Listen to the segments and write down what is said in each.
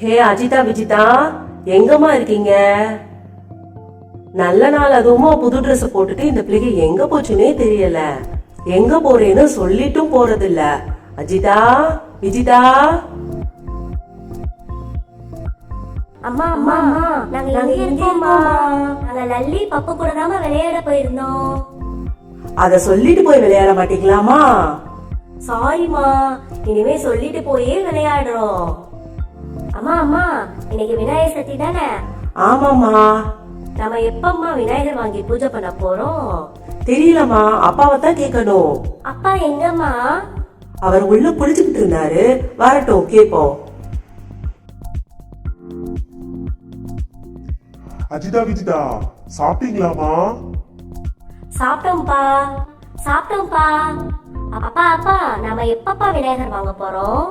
ஹே அஜிதா விஜிதா எங்கம்மா இருக்கீங்க? நல்ல நாள் அதுவுமா புது Dress போட்டுட்டு இந்த பிள்ளைக்கு எங்க போச்சுன்னே தெரியல. எங்க போறேன்னு சொல்லிட்டும் போறதில்ல. அஜிதா விஜிதா. அம்மா அம்மா அம்மா நாங்க எங்க இருக்கோம்மா. நாங்க லல்லி பப்பு கூட தாம விளையாட போயிருந்தோம். அத சொல்லிட்டு போய் விளையாட மாட்டீங்களாமா சாரிம்மா இனிமே சொல்லிட்டு போயே விளையாடுறோம். அம்மா அம்மா இன்னைக்கு விநாயகர் சதுர்த்தி தானே? ஆமாமா நம்ம எப்பம்மா விநாயகர் வாங்கி பூஜை பண்ண போறோம்? தெரியலம்மா அப்பாவை தான் கேட்கணும். அப்பா எங்கம்மா? அவர் உள்ள குளிச்சுக்கிட்டு இருந்தாரு. வரட்டும் கேப்போம் அஜிதா விஜிதா சாப்பிட்டீங்களாமா சாப்பிட்டோம்ப்பா சாப்பிட்டோம்ப்பா. அப்பா அப்பா நாம எப்பப்பா விநாயகர் வாங்க போறோம்?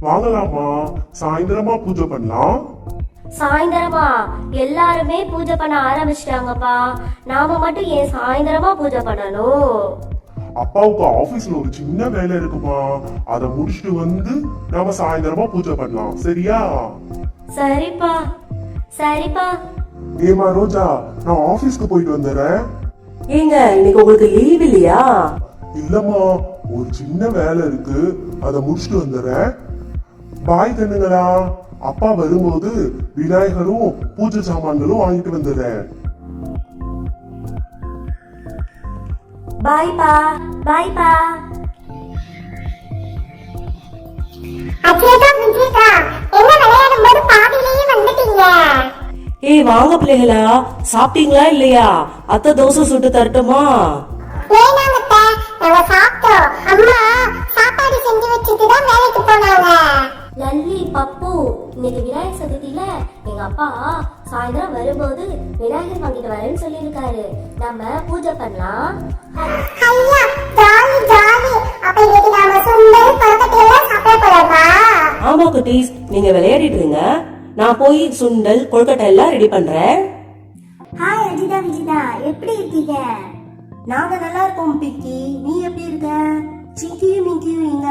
வாங்கலாமா? சாயந்தரமா பூஜை பண்ணலாம்? சாயந்தரமா? எல்லாருமே பூஜை பண்ண ஆரம்பிச்சிட்டாங்கப்பா. நாம மட்டும் ஏன் சாயந்தரமா பூஜை பண்ணணும்? அப்பாவுக்கு ஆபீஸ்ல ஒரு சின்ன வேலை இருக்குமா? அதை முடிச்சுட்டு வந்து நாம சாயந்தரமா பூஜை பண்ணலாம். சரியா? சரிப்பா. சரிப்பா. ஏமா ரோஜா நான் ஆபீஸ்க்கு போயிட்டு வந்துடுறேன். ஏங்க இன்னைக்கு உங்களுக்கு லீவ் இல்லையா? இல்லம்மா ஒரு சின்ன வேலை இருக்கு. அதை முடிச்சுட்டு வந்துடுறேன். பாய் கண்ணுங்களா? அப்பா வரும்போது விநாயகரும் பூஜை சாமான்களும் வாங்கிட்டு வந்துடுறேன். விளையாடும் போது பாதியிலேயே வந்துட்டீங்க? ஏய் வாங்க பிள்ளைகளா சாப்பிட்டீங்களா இல்லையா? அத்தை தோசை சுட்டு தரட்டுமா? நாங்க சாப்பிட்டோம். அம்மா சாப்பாடு செஞ்சு வச்சுட்டு தான் வேலைக்கு போனாங்க. லல்லி பப்பு. இன்னைக்கு விநாயகர் சதுர்த்தியில எங்க அப்பா சாயந்தரம் வரும்போது விநாயகர் வாங்கிட்டு வரேன்னு சொல்லியிருக்காரு. நம்ம பூஜை பண்ணலாம். ஆமா குட்டீஸ் நீங்க விளையாடிட்டு இருங்க. நான் போய் சுண்டல் கொழுக்கட்டை எல்லாம் ரெடி பண்றேன். ஹாய் அஜிதா விஜிதா. எப்படி இருக்கீங்க? நாங்க நல்லா இருக்கோம் பிக்கி. நீ எப்படி இருக்க? சிங்கியும் மிங்கியும் இங்க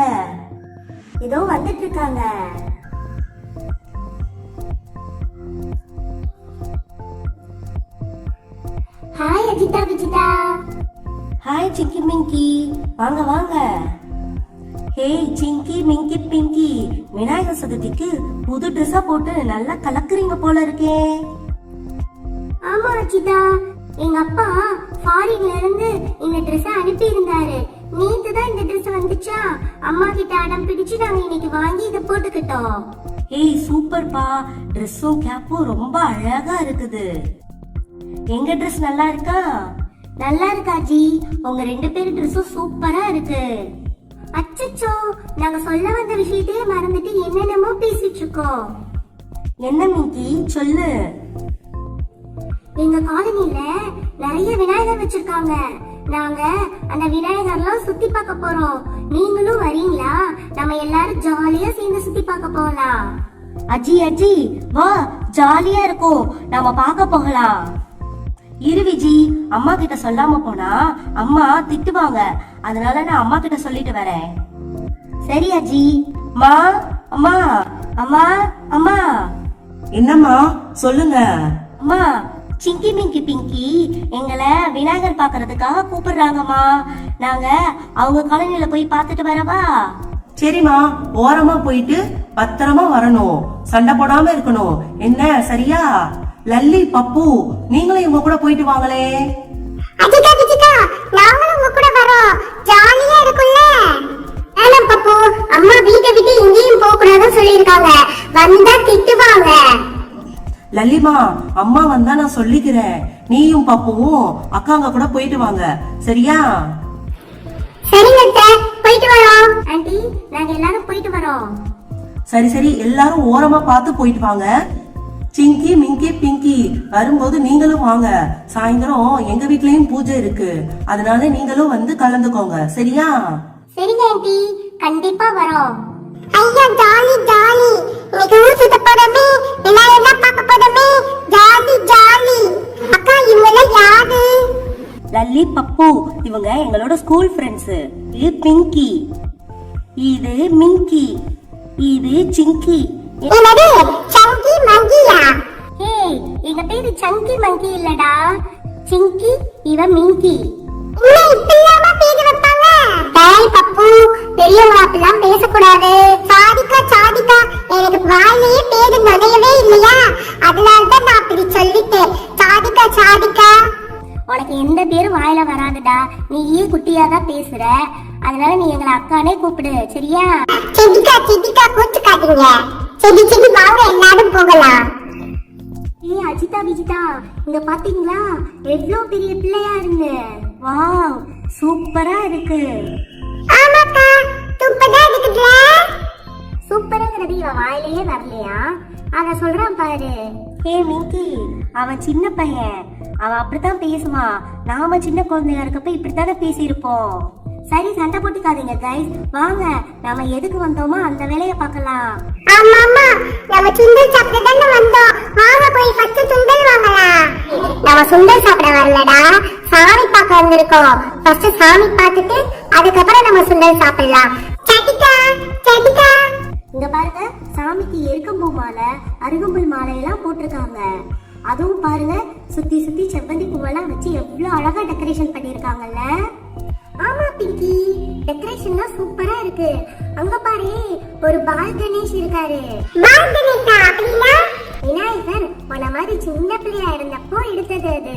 ஏதோ வந்துட்டு இருக்காங்க ஹாய் அஜிதா விஜிதா ஹாய் சிங்கி மிங்கி வாங்க வாங்க. ஹேய் சிங்கி மிங்கி பிங்கி விநாயகர் சதுர்த்திக்கு புது ட்ரெஸ்ஸா போட்டு நல்லா கலக்குறீங்க போல இருக்கே. ஆமா அஜிதா எங்க அப்பா ஃபாரின்ல இருந்து இந்த Dress அனுப்பி இருந்தாரு நேத்து தான் இந்த Dress வந்துச்சா? அம்மா கிட்ட அடம் பிடிச்சு நாங்க இன்னைக்கு வாங்கி இதை போட்டுக்கிட்டோம். ஏய் சூப்பர்ப்பா. ட்ரெஸ்ஸும் கேப்பும் ரொம்ப அழகா இருக்குது. எங்க ட்ரெஸ் நல்லா இருக்கா? நல்லா இருக்கா ஜி. உங்க ரெண்டு பேரும் ட்ரெஸ்ஸும் சூப்பரா இருக்கு. அச்சச்சோ. நாங்க சொல்ல வந்த விஷயத்தையே மறந்துட்டு என்னென்னமோ பேசிட்டு இருக்கோம். என்ன மிங்கி சொல்லு. எங்க காலனில நிறைய விநாயகர் வச்சிருக்காங்க. நாங்க அந்த விநாயகர்லாம் சுத்தி பார்க்க போறோம். நீங்களும் வரீங்களா? நம்ம எல்லாரும் ஜாலியா சேர்ந்து சுத்தி பார்க்க போகலாம். அஜி அஜி வா ஜாலியா இருக்கும். நாம பார்க்க போகலாம். இரு விஜி அம்மா கிட்ட சொல்லாம போனா அம்மா திட்டுவாங்க. அதனால நான் அம்மா கிட்ட சொல்லிட்டு வரேன். சரி அஜி. மா அம்மா. அம்மா அம்மா. என்னம்மா? சொல்லுங்க. அம்மா சிங்கி மிங்கி பிங்கி எங்களை விநாயகர் பார்க்கறதுக்காக கூப்பிடுறாங்கம்மா. நாங்க அவங்க காலனில போய் பார்த்துட்டு வரவா? சரிம்மா ஓரமா போயிட்டு பத்திரமா வரணும். சண்டை போடாம இருக்கணும். என்ன சரியா? லல்லி பப்பு நீங்களும் இவங்க கூட போயிட்டு வாங்களே. விஜிதா நாங்களும் உங்க கூட வரோம். ஜாலியா இருக்கும்ல? ஆனா பப்பு அம்மா வீட்டை விட்டு எங்கேயும் போக கூடாதுன்னு சொல்லியிருக்காங்க. வந்தா திட்டுவாங்க. லல்லிமா அம்மா வந்தா நான் சொல்லிக்கிறேன். நீயும் பப்புவும் அக்காங்க கூட போயிட்டு வாங்க. சரியா? சரிங்க போயிட்டு வரோம். ஆண்டி நாங்க எல்லாரும் போயிட்டு வரோம். சரி சரி. எல்லாரும் ஓரமா பார்த்து போயிட்டு வாங்க. சிங்கி மிங்கி பிங்கி வரும்போது நீங்களும் வாங்க. சாயந்தரம் எங்க வீட்லயும் பூஜை இருக்கு. அதனால நீங்களும் வந்து கலந்துக்கோங்க. சரியா? சரிங்க ஆண்டி. கண்டிப்பா வரோம். ஐயா ஜாலி ஜாலி. பப்பு இவங்க எங்களோட ஸ்கூல் ஃப்ரெண்ட்ஸ் இது பிங்கி இது மிங்கி இது சிங்கி என்னது? சங்கி மங்கியா ஏய் எங்க பேரு சங்கி மங்கி இல்லடா. சிங்கி இவ மிங்கி இன்னும் இப்படியாமா பேரு வைப்பாங்க? டேய் பப்பு பெரியவங்க அப்படிலாம் பேசக்கூடாது. சாதிக்கா சாதிக்கா. எனக்கு வாயிலேயே பேரு நுழையவே இல்லையா? அதனால தான் நான் அப்படி சொல்லிட்டேன். சாதிக்கா சாதிக்கா. உனக்கு எந்த பேரும் வாயில வராதுடா. நீ ஏன் குட்டியா தான் பேசுற. அதனால நீ எங்களை அக்கானே கூப்பிடு. சரியா? செடிக்கா செடிக்கா கூச்சுக்காதீங்க. செடி செடி வாங்க எல்லாரும் போகலாம். ஏய் அஜிதா விஜிதா இங்க பாத்தீங்களா? எவ்வளவு பெரிய பிள்ளையா இருந்து. வாவ் சூப்பரா இருக்கு. ஆமாக்கா சூப்பரா இருக்குதுல சூப்பராங்கிறது இவன் வாயிலேயே வரலையா? அத சொல்றான் பாரு. ஹே மிங்கி அவன் சின்ன பையன். அவன் அப்படித்தான் பேசுவான் நாம சின்ன குழந்தையா இருக்கப்ப இப்படித்தானே பேசியிருப்போம். சரி சண்டை போட்டுக்காதீங்க கைஸ் வாங்க நாம எதுக்கு வந்தோமோ அந்த வேலையை பார்க்கலாம். ஆமா ஆமா நம்ம சுண்டல் சாப்பிட தானே வந்தோம். வாங்க போய் ஃபர்ஸ்ட் சுண்டல் வாங்கலாம். நம்ம சுண்டல் சாப்பிட வரலடா. சாமி பார்க்க வந்திருக்கோம். ஃபர்ஸ்ட் சாமி பார்த்துட்டு அதுக்கப்புறம் நம்ம சுண்டல் சாப்பிடலாம். சட்டிக்கா சட்டிக்கா. இங்க பாருங்க சாமிக்கு எருக்கம்பூ மாலை அருகம்புல் மாலை எல்லாம் போட்டிருக்காங்க. அதுவும் பாருங்க சுத்தி சுத்தி செவ்வந்தி பூவெல்லாம் வச்சு எவ்வளவு அழகா டெக்கரேஷன் பண்ணிருக்காங்கல்ல ஆமா பிங்கி. டெக்கரேஷன்லாம் சூப்பரா இருக்கு. அங்க பாரு ஒரு பால் கணேஷ் இருக்காரு. பால் கணேஷா விநாயகர் உன மாதிரி சின்ன பிள்ளையா இருந்தப்போ எடுத்தது அது.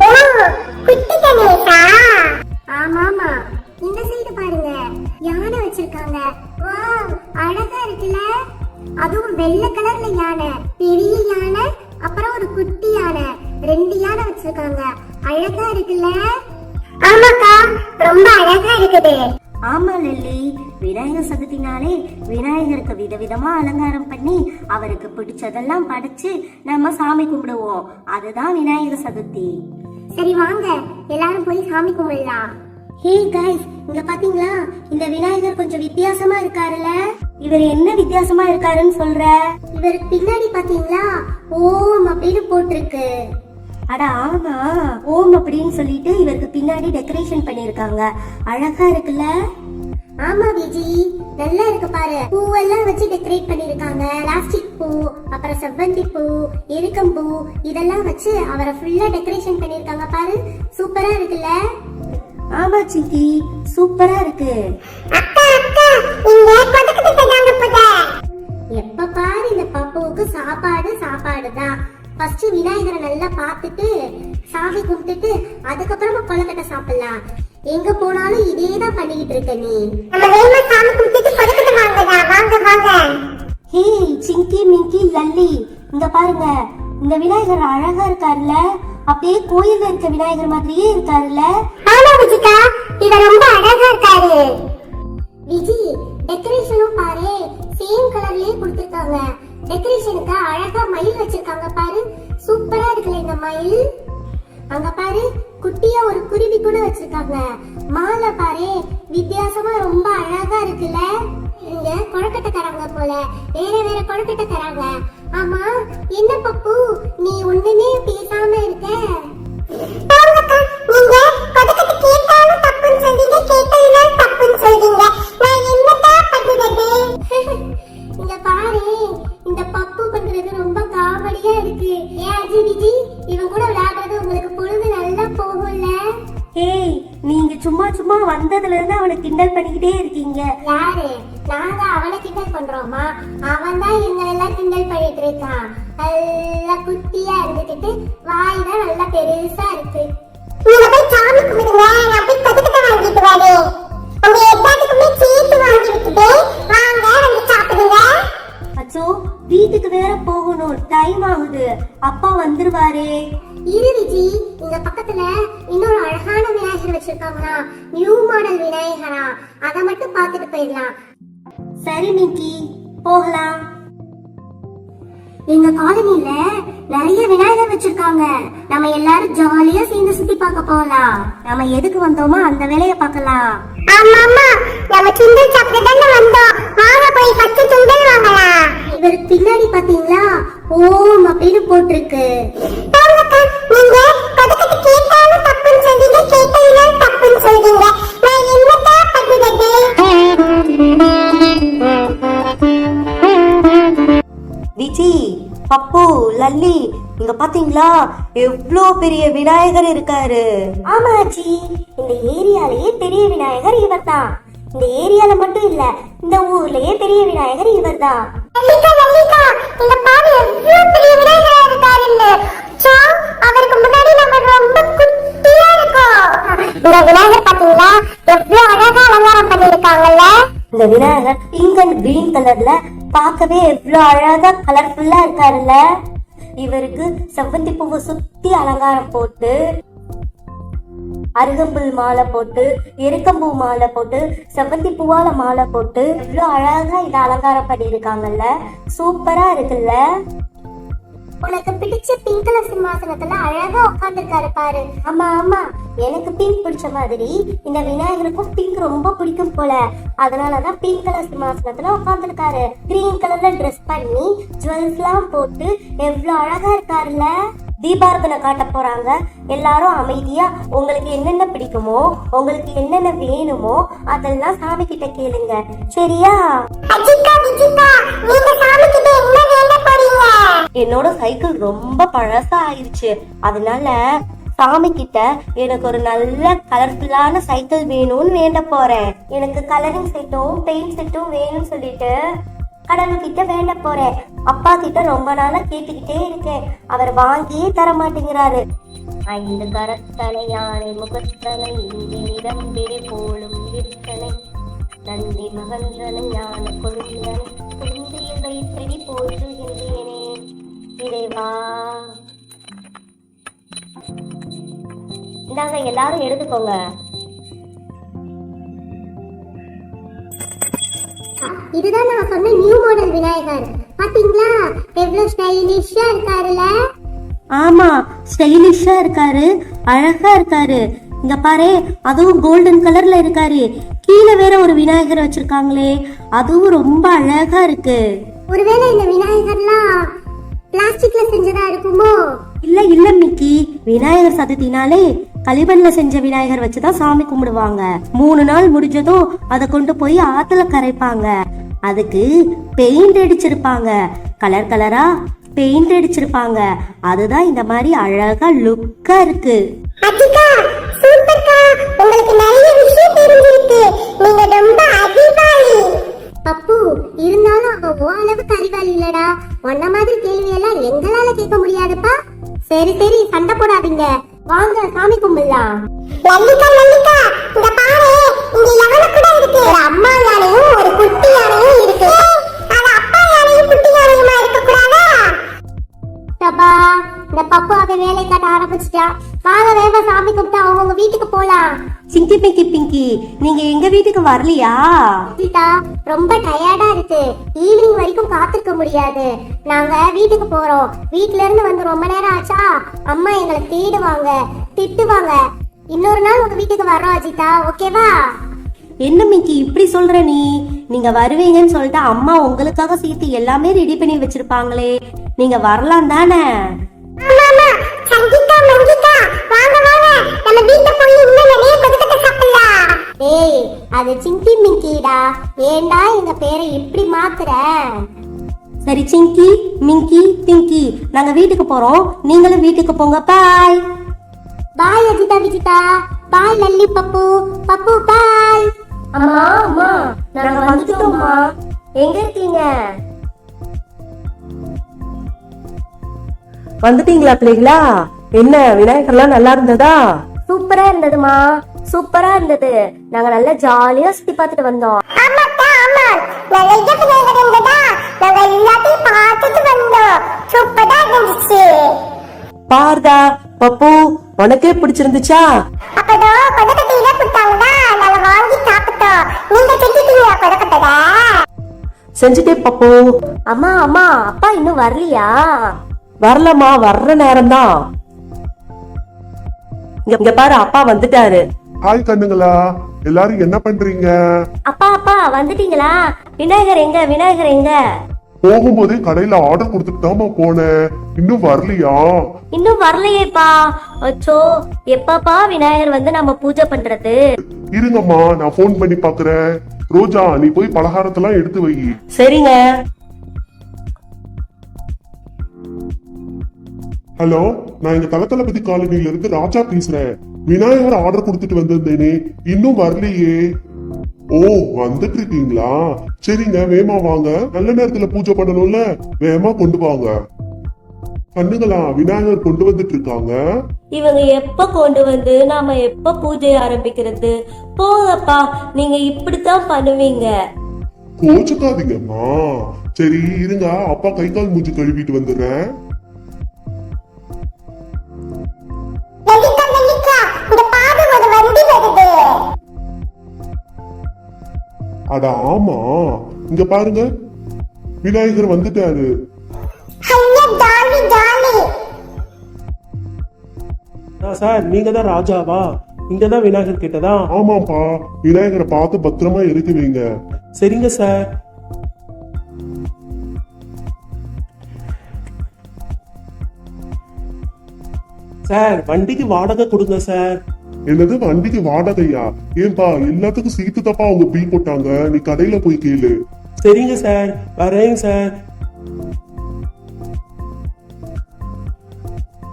ஓ குட்டி கணேஷா? ஆமா ஆமா இந்த சைடு பாருங்க யானை வச்சிருக்காங்க. வாவ் அழகா இருக்குல்ல. அதுவும் வெள்ளை கலர்ல யானை. பெரிய யானை அப்புறம் ஒரு குட்டி யானை ரெண்டு யானை வச்சிருக்காங்க. அழகா இருக்குல்ல? ஆமாக்கா ரொம்ப அழகா இருக்குது. ஆமா லல்லி. விநாயகர் சதுர்த்தினாலே விநாயகருக்கு விதவிதமா அலங்காரம் பண்ணி அவருக்கு பிடிச்சதெல்லாம் படைச்சு நம்ம சாமி கும்பிடுவோம். அதுதான் விநாயகர் சதுர்த்தி. சரி வாங்க. எல்லாரும் போய் சாமி கும்பிடலாம். ஹே கைஸ் இங்க பாத்தீங்களா? இந்த விநாயகர் கொஞ்சம் வித்தியாசமா இருக்காருல்ல? இவர் என்ன வித்தியாசமா இருக்காருன்னு சொல்ற? இவருக்கு பின்னாடி பாத்தீங்களா? ஓம் அப்படின்னு போட்டிருக்கு. அட ஆமா ஓம் அப்படின்னு சொல்லிட்டு இவருக்கு பின்னாடி டெக்கரேஷன் பண்ணிருக்காங்க அழகா இருக்குல்ல? ஆமா விஜி. நல்லா இருக்கு பாரு. பூவெல்லாம் வச்சு டெக்கரேட் பண்ணிருக்காங்க பிளாஸ்டிக் பூ அப்புறம் செவ்வந்தி பூ எருக்கம் பூ இதெல்லாம் வச்சு அவரை ஃபுல்லா டெக்கரேஷன் பண்ணிருக்காங்க பாரு. சூப்பரா இருக்குல்ல? ஆமா சித்தி சூப்பரா இருக்கு. அக்கா அக்கா இங்க பதக்கத்தை தாங்க போத எப்ப பாரு இந்த பப்புவுக்கு சாப்பாடு சாப்பாடு தான் ஃபர்ஸ்ட் விநாயகரை நல்லா பார்த்துட்டு சாமி கும்பிட்டுட்டு அதுக்கப்புறமா கொலக்கட்டை சாப்பிடலாம். எங்க போனாலும் இதே தான் பண்ணிக்கிட்டு இருக்க நீ. நம்ம வேகமா சாமி கும்பிட்டுட்டு கொலக்கட்டை வாங்கடா வாங்க வாங்க. ஹே சிங்கி மிங்கி லல்லி. இங்க பாருங்க இந்த விநாயகர் அழகா இருக்காருல்ல. அப்படியே கோயில்ல இருக்க விநாயகர் மாதிரியே இருக்காருல்ல? ஆமா விஜிகா இவர் ரொம்ப அழகா இருக்காரு. விஜி டெக்கரேஷனும் பாரு. சேம் கலர்லயே கொடுத்திருக்காங்க. டெக்கரேஷனுக்கு அழகா மயில் வச்சிருக்காங்க பாரு. சூப்பரா இருக்குல்ல இந்த மயில். அங்க பாரு குட்டியா ஒரு குருவி கூட வச்சிருக்காங்க. மாலை பாரு வித்தியாசமா ரொம்ப அழகா இருக்குல்ல. இங்க கொழுக்கட்டை தராங்க போல. வேற வேற கொழுக்கட்டை தராங்க. ஆமா என்ன பப்பு? நீ ஒண்ணுமே பேசாம இருக்க. இங்க பாரு இந்த பப்பு பண்றது ரொம்ப காமெடியா இருக்கு. ஏன் அஜய் விஜி இவன் கூட விளையாடுறது உங்களுக்கு பொழுது நல்லா போகும்ல? ஏய் நீங்க சும்மா சும்மா வந்ததுல இருந்து அவனை கிண்டல் பண்ணிக்கிட்டே இருக்கீங்க. யாரு? நாங்க அவனை கிண்டல் பண்றோமா அவன் தான் எங்களை எல்லாம் கிண்டல் பண்ணிட்டு இருக்கான் நல்லா குட்டியா இருந்துகிட்டு வாய் தான் நல்லா பெருசா இருக்கு. நீங்க போய் சாமி கும்பிடுங்க. நான் போய் கொதுக்கிட்ட வாங்கிட்டு வரேன். உங்க எல்லாத்துக்குமே சேர்த்து வாங்கி விட்டுட்டு வாங்க வந்து சாப்பிடுங்க. அச்சோ வீட்டுக்கு வேற போகணும். டைம் ஆகுது. அப்பா வந்துருவாரே. இரு விஜி இங்க பக்கத்துல இன்னொரு அழகான விநாயகர் வச்சிருக்காங்களா? நியூ மாடல் விநாயகரா? அத மட்டும் பார்த்துட்டு போயிடலாம். சரி மிக்கி. போகலாம். எங்க காலனில நிறைய விநாயகர் வச்சிருக்காங்க. நம்ம எல்லாரும் ஜாலியா சேர்ந்து சுத்தி பார்க்க போகலாம். நாம எதுக்கு வந்தோமோ அந்த வேலையை பார்க்கலாம். ஆமா ஆமா நம்ம சுண்டல் சாப்பிட தானே வந்தோம். வாங்க போய் ஃபர்ஸ்ட் சுண்டல் வாங்கலாம். இவருக்கு பின்னாடி பாத்தீங்களா ஓம் அப்படின்னு போட்டிருக்கு. நீங்க பப்பு லல்லி. இங்க பாத்தீங்களா? எவ்வளோ பெரிய விநாயகர் இருக்காரு. ஆமா ஆச்சி இந்த ஏரியாலயே பெரிய விநாயகர் இவர்தான். இந்த ஏரியால மட்டும் இல்ல இந்த ஊர்லயே பெரிய விநாயகர் இருக்காருல்ல சோ அவருக்கு முன்னாடி நம்ம ரொம்ப குட்டியா இருக்கோம். இந்த விநாயகர் பாத்தீங்களா? எவ்வளவு அழகா அலங்காரம் பண்ணிருக்காங்கல்ல இந்த விநாயகர் பிங்க் அண்ட் கிரீன் கலர்ல பார்க்கவே எவ்வளோ அழகா கலர்ஃபுல்லா இருக்காருல்ல. இவருக்கு செவ்வந்தி பூவை சுத்தி அலங்காரம் போட்டு அருகம்புல் மாலை போட்டு எருக்கம்பூ மாலை போட்டு செவ்வந்தி பூவால மாலை போட்டு இவ்வளோ அழகா இதை அலங்காரம் பண்ணியிருக்காங்கல்ல. சூப்பரா இருக்குல்ல. உனக்கு பிடிச்ச பிங்க் கலர் சிம்மாசனத்துல அழகா உட்காந்துருக்காரு பாரு. ஆமா ஆமா எனக்கு பிங்க் பிடிச்ச மாதிரி இந்த விநாயகருக்கும் பிங்க் ரொம்ப பிடிக்கும் போல. அதனாலதான் பிங்க் கலர் சிம்மாசனத்துல உட்காந்துருக்காரு கிரீன் கலர்ல ட்ரெஸ் பண்ணி ஜுவல்ஸ்லாம் போட்டு எவ்வளவு அழகா இருக்காருல்ல. தீபாரதனை காட்ட போறாங்க. எல்லாரும் அமைதியா உங்களுக்கு என்னென்ன பிடிக்குமோ உங்களுக்கு என்னென்ன வேணுமோ அதெல்லாம் சாமி கிட்ட கேளுங்க. சரியா? என்னோட சைக்கிள் ரொம்ப பழசா ஆயிடுச்சு அதனால சாமி கிட்ட எனக்கு ஒரு நல்ல கலர்ஃபுல்லான சைக்கிள் வேணும்னு வேண்ட போறேன். எனக்கு கலரிங் செட்டும் பெயிண்ட் செட்டும் வேணும்னு சொல்லிட்டு கடவுள்கிட்ட வேண்ட போறேன். அப்பா கிட்ட ரொம்ப நாளா கேட்டுக்கிட்டே இருக்கேன். அவர் வாங்கியே தர மாட்டேங்கிறாரு ஐந்து கரத்தனை யானை முகத்தனை இங்கே விடை போலும் இருக்கனை நந்தி மகன்றனை ஞான கொழுந்தனை குழந்தையை வைத்தடி போற்றுகின்றேனே. இறைவா இந்தாங்க எல்லாரும் எடுத்துக்கோங்க. இதுதான் நான் சொன்ன நியூ மாடல் விநாயகர். பாத்தீங்களா? எவ்வளவு ஸ்டைலிஷா இருக்காருல்ல? ஆமா ஸ்டைலிஷா இருக்காரு அழகா இருக்காரு. இங்க பாரு அதுவும் கோல்டன் கலர்ல இருக்காரு. கீழே வேற ஒரு விநாயகர் வச்சிருக்காங்களே அதுவும் ரொம்ப அழகா இருக்கு. ஒருவேளை இந்த விநாயகர்லாம் பிளாஸ்டிக்ல செஞ்சதா இருக்குமோ? இல்ல இல்ல மிக்கி. விநாயகர் சதுர்த்தினாலே களிமண்ல செஞ்ச விநாயகர் வச்சுதான் சாமி கும்பிடுவாங்க. மூணு நாள் முடிஞ்சதும் அதை கொண்டு போய் ஆத்துல கரைப்பாங்க. அதுக்கு பெயிண்ட் அடிச்சிருப்பாங்க. கலர் கலரா பெயிண்ட் அடிச்சிருப்பாங்க. அதுதான் இந்த மாதிரி அழகா லுக்கா இருக்கு. பப்பு இருந்தாலும் அவன் உன் அளவுக்கு அறிவாளி இல்லடா. உன்ன மாதிரி கேள்வி எல்லாம் எங்களால கேட்க முடியாதுப்பா. சரி சரி சண்டை போடாதீங்க. வாங்க சாமி கும்பிடலாம். லல்லிகா லல்லிகா இந்த பாரு இங்க யானை கூட இருக்கு. ஒரு அம்மா யானையும் ஒரு குட்டி யானையும் இருக்கு. அது அப்பா யானையும் குட்டி யானையுமா இருக்க கூடாதா தப்பா இந்த பப்பு அவன் வேலை காட்ட ஆரம்பிச்சிட்டான் வாங்க வேக சாமி கும்பிட்டு அவங்க வீட்டுக்கு போலாம். சிங்கி பிங்கி பிங்கி நீங்க எங்க வீட்டுக்கு வரலையா? சீதா ரொம்ப டயர்டா இருக்கு. ஈவினிங் வரைக்கும் காத்திருக்க முடியாது. நாங்க வீட்டுக்கு போறோம். வீட்ல இருந்து வந்து ரொம்ப நேரம் ஆச்சா? அம்மா எங்களை தேடுவாங்க திட்டுவாங்க. இன்னொரு நாள் உங்க வீட்டுக்கு வர்றோம் அஜிதா. ஓகேவா என்ன மிக்கி இப்படி சொல்ற நீ? நீங்க வருவீங்கன்னு சொல்லிட்டு அம்மா உங்களுக்காக சேர்த்து எல்லாமே ரெடி பண்ணி வச்சிருப்பாங்களே. நீங்க வரலாம் தானே? நம்ம வீட்ல போய் இன்னும் நிறைய கொதுக்கட்டை சாப்பிடலாம். ஏய் அது சிங்கி மிங்கிடா. ஏன்டா எங்க பேரை இப்படி மாத்துற? சரி சிங்கி மிங்கி பிங்கி நாங்க வீட்டுக்கு போறோம். நீங்களும் வீட்டுக்கு போங்க பாய். பாய் அஜிதா விஜிதா. பாய் லல்லி பப்பு. பப்பு பாய். அம்மா அம்மா நாங்க வந்துட்டோம்மா. எங்க இருக்கீங்க? வந்துட்டீங்களா பிள்ளைகளா? என்ன விநாயகர்லாம் நல்லா இருந்ததா? சூப்பரா இருந்ததுமா. சூப்பரா இருந்தது. நாங்க நல்லா ஜாலியா சுத்தி பார்த்துட்டு வந்தோம். ஆமாக்கா ஆமா. நிறைய விநாயகர் இருந்ததா நாங்க எல்லாத்தையும் பார்த்துட்டு வந்தோம். சூப்பரா இருந்துச்சு. பார்தா பப்பு உனக்கே பிடிச்சிருந்துச்சா? செஞ்சுட்டே பப்பு. அம்மா அம்மா அப்பா இன்னும் வரலையா? வரலம்மா வர்ற நேரம்தான். இங்க இங்க பாரு அப்பா வந்துட்டாரு. ஹாய் கண்ணுங்களா. எல்லாரும் என்ன பண்றீங்க? அப்பா அப்பா வந்துட்டீங்களா? விநாயகர் எங்க விநாயகர் எங்க? போகும்போதே கடையில ஆர்டர் கொடுத்துட்டு தாம்மா போனேன். இன்னும் வரலையா? இன்னும் வரலையேப்பா. அச்சோ எப்பப்பா விநாயகர் வந்து நம்ம பூஜை பண்றது? இருங்கம்மா நான் ஃபோன் பண்ணி பாக்குறேன். ரோஜா நீ போய் பலகாரத்தெல்லாம் எடுத்து வை. சரிங்க. ஹலோ நான் இங்க தலத்தளபதி காலனில இருந்து ராஜா பேசுறேன். விநாயகர் ஆர்டர் கொடுத்துட்டு வந்திருந்தேனே இன்னும் வரலையே. ஓ வந்துட்டு இருக்கீங்களா? சரிங்க வேமா வாங்க. நல்ல நேரத்துல பூஜை பண்ணணும்ல? வேமா கொண்டு வாங்க. கண்ணுங்களா விநாயகர் கொண்டு வந்துட்டு இருக்காங்க. இவங்க எப்ப கொண்டு வந்து நாம எப்ப பூஜை ஆரம்பிக்கிறது? போங்கப்பா நீங்க இப்படித்தான் பண்ணுவீங்க. கோச்சுக்காதீங்கம்மா. சரி இருங்க அப்பா கை கால் மூஞ்சி கழுவிட்டு வந்துடுறேன். அட ஆமா. இங்க பாருங்க. விநாயகர் வந்துட்டாரு. சார் நீங்க தான் ராஜாவா? இங்க தான் விநாயகர் கிட்டதா ஆமாப்பா. விநாயகரை பார்த்து பத்திரமா வைங்க. சரிங்க சார். சார் வண்டிக்கு வாடகை கொடுங்க சார். என்னது வண்டிக்கு வாடகையா? ஏன்பா எல்லாத்துக்கும் சீத்து தப்பா அவங்க பில் போட்டாங்க. நீ கடையில போய் கேளு. சரிங்க சார் வரேங்க சார்.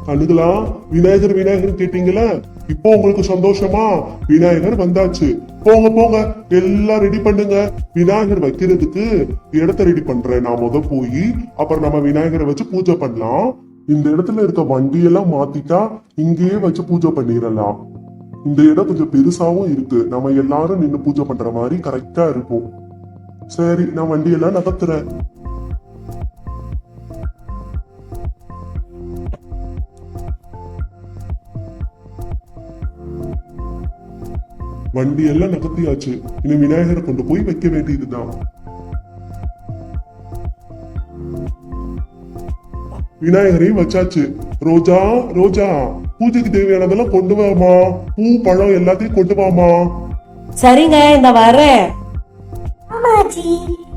கண்ணுகளா விநாயகர் விநாயகர் கேட்டீங்களா இப்போ உங்களுக்கு சந்தோஷமா? விநாயகர் வந்தாச்சு. போங்க போங்க. எல்லாம் ரெடி பண்ணுங்க. விநாயகர் வைக்கிறதுக்கு இடத்த ரெடி பண்றேன். நான் முத போய் அப்புறம் நம்ம விநாயகரை வச்சு பூஜை பண்ணலாம். இந்த இடத்துல இருக்க வண்டியெல்லாம் மாத்திட்டா இங்கேயே வச்சு பூஜை பண்ணிடலாம். இந்த இடம் கொஞ்சம் பெருசாவும் இருக்கு. நம்ம எல்லாரும் நின்னு பூஜை பண்ற மாதிரி கரெக்டா இருக்கும். சரி நான் வண்டியெல்லாம் நகர்த்துறேன். வண்டி எல்லாம் நகர்த்தியாச்சு. இனி விநாயகரை கொண்டு போய் வைக்க வேண்டியதுதான். விநாயகரையும் வச்சாச்சு. ரோஜா ரோஜா பூஜைக்கு தேவையானதெல்லாம் கொண்டு வாமா. பூ பழம் எல்லாத்தையும் கொண்டு வாமா. சரிங்க இந்த வரேன். ஆமாச்சி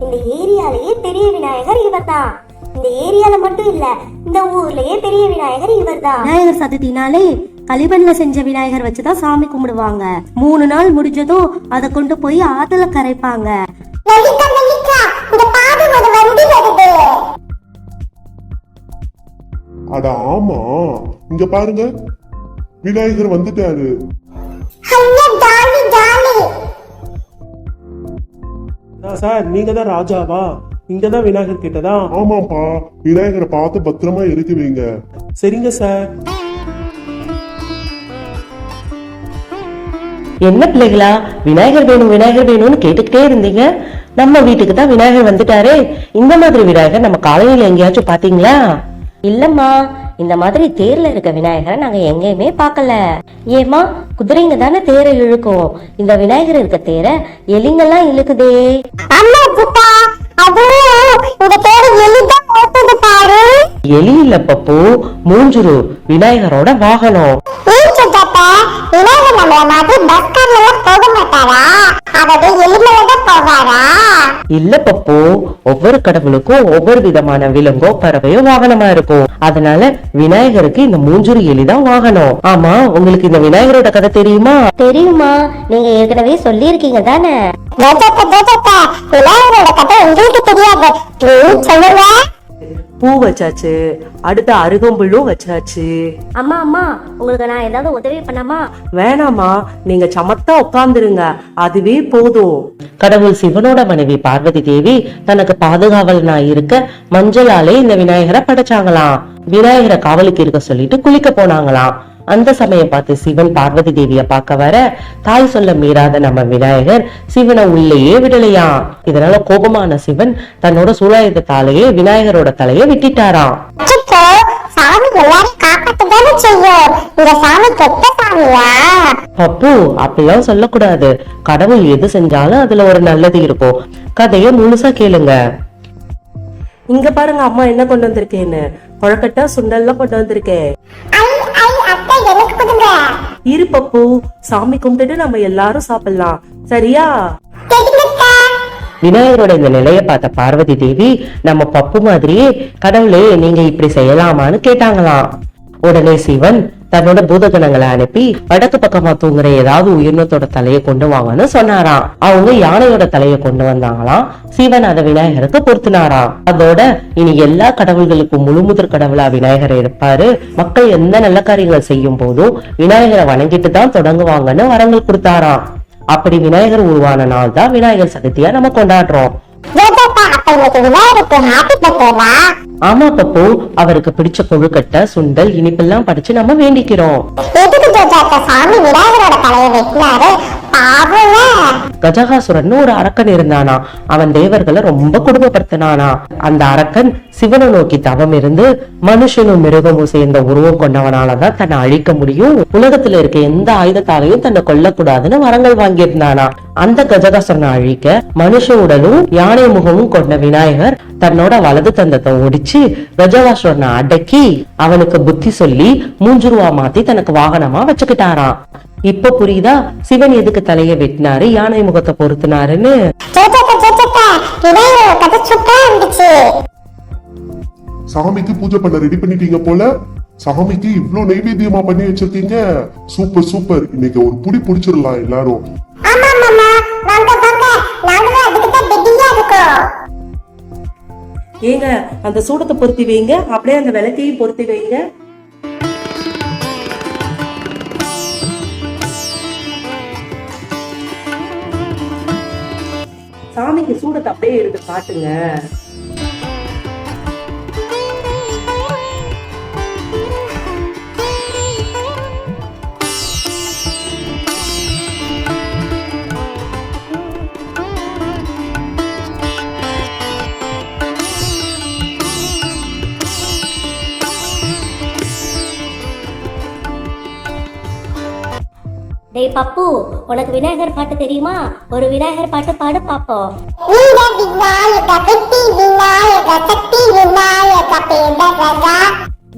இந்த ஏரியாலயே பெரிய விநாயகர் இவர்தான். இந்த ஏரியால மட்டும் இல்ல இந்த ஊர்லயே பெரிய விநாயகர் இவர்தான். விநாயகர் சதுர்த்தினாலே களிமண்ல செஞ்ச விநாயகர் வச்சுதான் சாமி கும்பிடுவாங்க. மூணு நாள் முடிஞ்சதும் அதை கொண்டு போய் ஆத்துல கரைப்பாங்க. அட ஆமா. இங்க பாருங்க. விநாயகர் வந்துட்டாரு. சார் நீங்க தான் ராஜாவா? இங்க தான் விநாயகர் கிட்டதா ஆமாப்பா. விநாயகரை பார்த்து பத்திரமா இறக்கி வைங்க. சரிங்க சார். என்ன பிள்ளைகளா? விநாயகர் வேணும் விநாயகர் வேணும்னு கேட்டுக்கிட்டே இருந்தீங்க. நம்ம வீட்டுக்கு தான் விநாயகர் வந்துட்டாரே. இந்த மாதிரி விநாயகர் நம்ம காலையில எங்கேயாச்சும் பாத்தீங்களா இல்லம்மா இந்த மாதிரி தேர்ல இருக்க விநாயகரை நாங்க எங்கேயுமே பார்க்கல. ஏமா குதிரைங்க தானே தேரை இழுக்கும். இந்த விநாயகர் இருக்க தேரை எலிங்கெல்லாம் இழுக்குதே. எலி இல்ல பப்பு. மூஞ்சுரு விநாயகரோட வாகனம். விநாயகர் நம்மள மாதிரி பஸ் கார்ல எல்லாம் போக மாட்டாரா? அதாவது எளிமையில தான் போவாரா? இல்ல பப்பு ஒவ்வொரு கடவுளுக்கும் ஒவ்வொரு விதமான விலங்கோ பறவையோ வாகனமா இருக்கும். அதனால விநாயகருக்கு இந்த மூஞ்சுரு எலிதான் வாகனம். ஆமா உங்களுக்கு இந்த விநாயகரோட கதை தெரியுமா? தெரியுமா. நீங்க ஏற்கனவே சொல்லியிருக்கீங்க தானே. விநாயகரோட கதை உங்களுக்கு தெரியாது. ப்ளீஸ் சொல்லுங்க. பூ வச்சாச்சு அடுத்த அருகம்புல்லும் வச்சாச்சு. அம்மா அம்மா உங்களுக்கு நான் ஏதாவது உதவி பண்ணாமா வேணாமா நீங்க சமத்தா உட்கார்ந்துருங்க அதுவே போதும். கடவுள் சிவனோட மனைவி பார்வதி தேவி தனக்கு பாதுகாவலனா இருக்க மஞ்சளாலே இந்த விநாயகரை படைச்சாங்களாம். விநாயகரை காவலுக்கு இருக்க சொல்லிட்டு குளிக்க போனாங்களாம். அந்த சமயம் பார்த்து சிவன் பார்வதி தேவிய பார்க்க வர தாய் சொல்ல மீறாத நம்ம விநாயகர் சிவனை உள்ளேயே விடலையாம். இதனால கோபமான சிவன் தன்னோட சூலாயுதத்தாலேயே விநாயகரோட தலையை வெட்டிட்டாராம். பப்பு அப்படிலாம் சொல்லக்கூடாது. கடவுள் எது செஞ்சாலும் அதுல ஒரு நல்லது இருக்கும். கதைய முழுசா கேளுங்க. இங்க பாருங்க அம்மா என்ன கொண்டு வந்திருக்கேன்னு. கொழக்கட்டை சுண்டல்லாம் கொண்டு வந்திருக்கேன். இரு பப்பு சாமி கும்பிட்டுட்டு நம்ம எல்லாரும் சாப்பிடலாம். சரியா? விநாயகரோட இந்த நிலைய பார்த்த பார்வதி தேவி நம்ம பப்பு மாதிரியே கடவுளே நீங்க இப்படி செய்யலாமான்னு கேட்டாங்களாம். உடனே சிவன் தன்னோட பூதகணங்களை அனுப்பி வடக்கு பக்கமா தூங்குற ஏதாவது உயிரினத்தோட தலையை கொண்டு வாங்கன்னு சொன்னாராம். அவங்க யானையோட தலையை கொண்டு வந்தாங்களாம். சிவன் அதை விநாயகருக்கு பொருத்தினாராம். அதோட இனி எல்லா கடவுள்களுக்கும் முழுமுதற் கடவுளா விநாயகர் இருப்பாரு. மக்கள் எந்த நல்ல காரியங்கள் செய்யும் போதும் விநாயகரை வணங்கிட்டு தான் தொடங்குவாங்கன்னு வரங்கள் கொடுத்தாராம். அப்படி விநாயகர் உருவான நாள் தான் விநாயகர் சதுர்த்தியா நம்ம கொண்டாடுறோம். ஜோஜப்பா அப்ப இன்னைக்கு விநாயகருக்கு ஹாப்பி பர்த்டேவா ஆமா பப்பு. அவருக்கு பிடிச்ச கொழுக்கட்டை சுண்டல் இனிப்பெல்லாம் படிச்சு நம்ம வேண்டிக்கிறோம். எதுக்கு ஜோஜாக்கா சாமி விநாயகரோட தலையை வெட்டினாரு. கஜகாசுரன் ஒரு அரக்கன் இருந்தானா? அவன் தேவர்களை ரொம்ப கொடுமைப்படுத்தினானா? அந்த அரக்கன் சிவனை நோக்கி தவம் இருந்து மனுஷனும் மிருகமும் சேர்ந்த உருவம் கொண்டவனாலதான் தன்னை அழிக்க முடியும். உலகத்துல இருக்க எந்த ஆயுதத்தாலையும் தன்னை கொல்லக்கூடாதுன்னு வரங்கள் வாங்கியிருந்தானா? அந்த கஜகாசுரனை அழிக்க மனுஷ உடலும் யானை முகமும் கொண்ட விநாயகர் தன்னோட வலது தந்தத்தை ஒடிச்சு கஜகாசுரனை அடக்கி அவனுக்கு புத்தி சொல்லி மூஞ்சுருவா மாத்தி தனக்கு வாகனமா வச்சுக்கிட்டாராம். இப்ப புரியுதா? சிவன் எதுக்கு தலைய வெட்டினாரு? யானை முகத்தை பொருத்தினாருன்னு. சாமிக்கு பூஜை பண்ண ரெடி பண்ணிட்டீங்க போல? சாமிக்கு இவ்ளோ நைவேத்தியமா பண்ணி வச்சிருக்கீங்க? சூப்பர் சூப்பர் இன்னைக்கு ஒரு புடி புடிச்சிடலாம் எல்லாரும். ஏங்க அந்த சூடத்தை பொருத்தி வைங்க. அப்படியே அந்த விளக்கையும் பொருத்தி வைங்க. சாமிக்கு சூடத்தை அப்படியே எடுத்து காட்டுங்க. பப்பு உனக்கு விநாயகர் பாட்டு தெரியுமா? ஒரு விநாயகர் பாட்டு பாடு பாப்போம்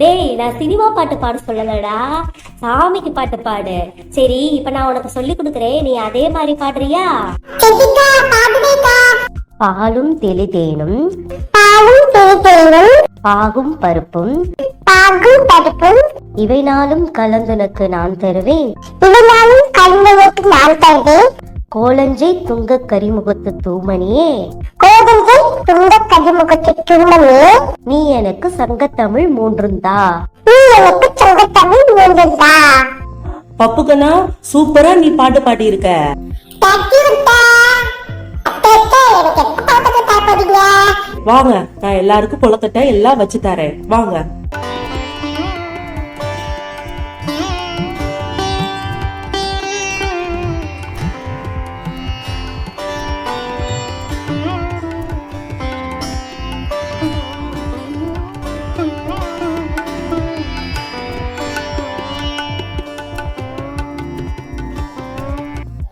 டேய் நான் சினிமா பாட்டு பாட சொல்லலடா. சாமிக்கு பாட்டு பாடு. சரி இப்ப நான் உனக்கு சொல்லி கொடுக்குறேன். நீ அதே மாதிரி பாடுறியா? பாலும் தெளிதேனும் பாலும் தேனும் பாகும் பருப்பும் பாகும் பருப்பும். இவை நாளும் கலந்துனக்கு நான் தருவேன். இதனாலும் கல்வனுக்கு நான் தருவேன் கோலஞ்சை துங்க கரிமுகத்து தூமணியே கோவில்கள் துங்க கதிமுகத்து தும்மனே நீ எனக்கு சங்கத்தமிழ் மூன்றுந்தா. நீ எனக்கு சங்கத்தமிழ் மூன்றுதா பப்புக்கண்ணா சூப்பரா நீ பாட்டு பாடி இருக்க வாங்க நான் எல்லாருக்கும் கொழுக்கட்டை எல்லாம் வச்சு தரேன். வாங்க.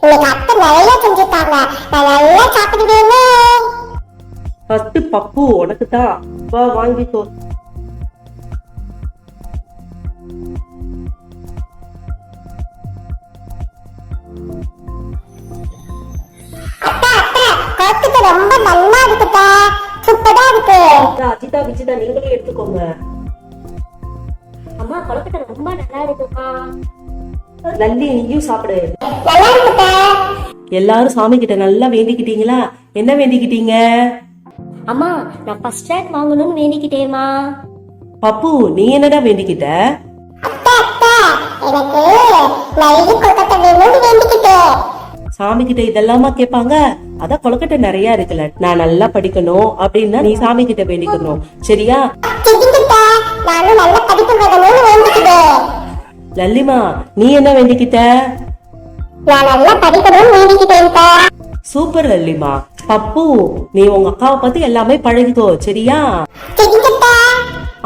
இன்னைக்கு அத்தை நிறைய செஞ்சுட்டாங்க. நான் நல்லா சாப்பிடுவேனே. ஃபர்ஸ்ட் பப்பு உனக்கு தான் வா வாங்கிக்கோ கொழுக்கட்டை ரொம்ப நல்லா இருக்குதா? சூப்பரா இருக்கு. அஜிதா விஜிதா நீங்களும் எடுத்துக்கோங்க. அம்மா கொலக்கட்டை ரொம்ப நல்லா இருக்குமா லல்லி நீயும் சாப்பிடு. நல்லா எல்லாரும் சாமி கிட்ட நல்லா வேண்டிக்கிட்டீங்களா? என்ன வேண்டிக்கிட்டீங்க? அம்மா நான் ஃபர்ஸ்ட் ரேங்க் வாங்கணும்னு வேண்டிக்கிட்டேம்மா. பப்பு நீ என்னடா வேண்டிக்கிட்ட? வேண்டிக்கிட்டேன் சாமி கிட்ட இதெல்லாமா கேட்பாங்க அதான் கொழுக்கட்டை நிறைய இருக்குல்ல. நான் நல்லா படிக்கணும் அப்படின்னா நீ சாமி கிட்ட வேண்டிக்கணும். சரியா? லல்லிமா நீ என்ன வேண்டிக்கிட்ட? சூப்பர் லல்லிமா. பப்பு நீ உங்க அக்காவை பார்த்து எல்லாமே பழகிக்கோ சரியா?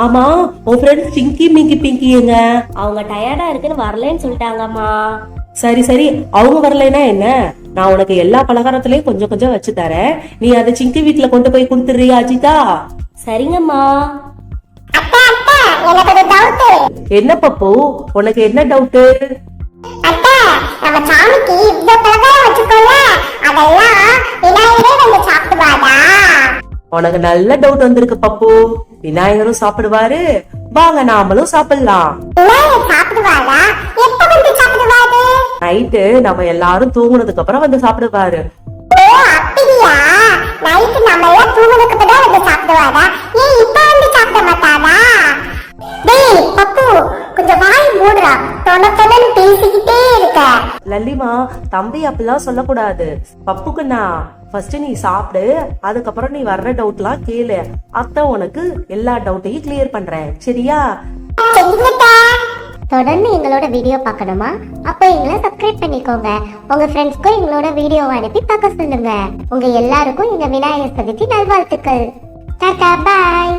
ஆமா உன் ஃப்ரெண்ட் பிங்கி மிங்கி பிங்கி எங்க? அவங்க டயர்டா இருக்குன்னு வரலன்னு சொல்லிட்டாங்கம்மா. சரி சரி அவங்க வரலைன்னா என்ன? நான் உனக்கு எல்லா பலகாரத்திலயும் கொஞ்சம் கொஞ்சம் வச்சு தரேன். நீ அதை சிங்கி வீட்ல கொண்டு போய் கொடுத்துறியா அஜிதா? சரிங்கம்மா. எனக்கு ஒரு டவுட் என்ன பப்பு? உனக்கு என்ன டவுட்டு அத்தா நம்ம சாமிக்கு இவ்வளவு பலகாரம் வச்சுக்கோல அதெல்லாம் விநாயகரே வந்து சாப்பிடுவாடா உனக்கு நல்ல டவுட் வந்திருக்கு பப்பு. விநாயகரும் சாப்பிடுவாரு. வாங்க நாமளும் சாப்பிடலாம். விநாயகர் சாப்பிடுவாரா? எப்ப வந்து சாப்பிடுவாரு? நைட்டு நம்ம எல்லாரும் தூங்குனதுக்கு அப்புறம் வந்து சாப்பிடுவாரு. ஓ அப்படியா? நைட்டு நம்ம எல்லாம் தூங்குனதுக்கு அப்புறம் வந்து சாப்பிடுவாரா? ஏன் இப்ப வந்து சாப்பிட மாட்டாரா? டேய் பப்பு கொஞ்சம் வாய் மூடுறா தொண தொணன்னு பேசிக்கிட்டே இருக்க. லல்லிமா தம்பி அப்படிலாம் சொல்லக்கூடாது. பப்புக்குண்ணா ஃபர்ஸ்ட் நீ சாப்பிடு அதுக்கப்புறம் நீ வர்ற டவுட்லாம் கேளு. அத்தை உனக்கு எல்லா டவுட்டையும் கிளியர் பண்றேன். சரியா? தொடர்ந்து எங்களோட வீடியோ பார்க்கணுமா? அப்போ எங்களை சப்ஸ்கிரைப் பண்ணிக்கோங்க. உங்க ஃப்ரெண்ட்ஸ்க்கும் எங்களோட வீடியோ அனுப்பி பார்க்க சொல்லுங்க. உங்க எல்லாருக்கும் எங்க விநாயகர் சதுர்த்தி நல்வாழ்த்துக்கள். டாடா பாய்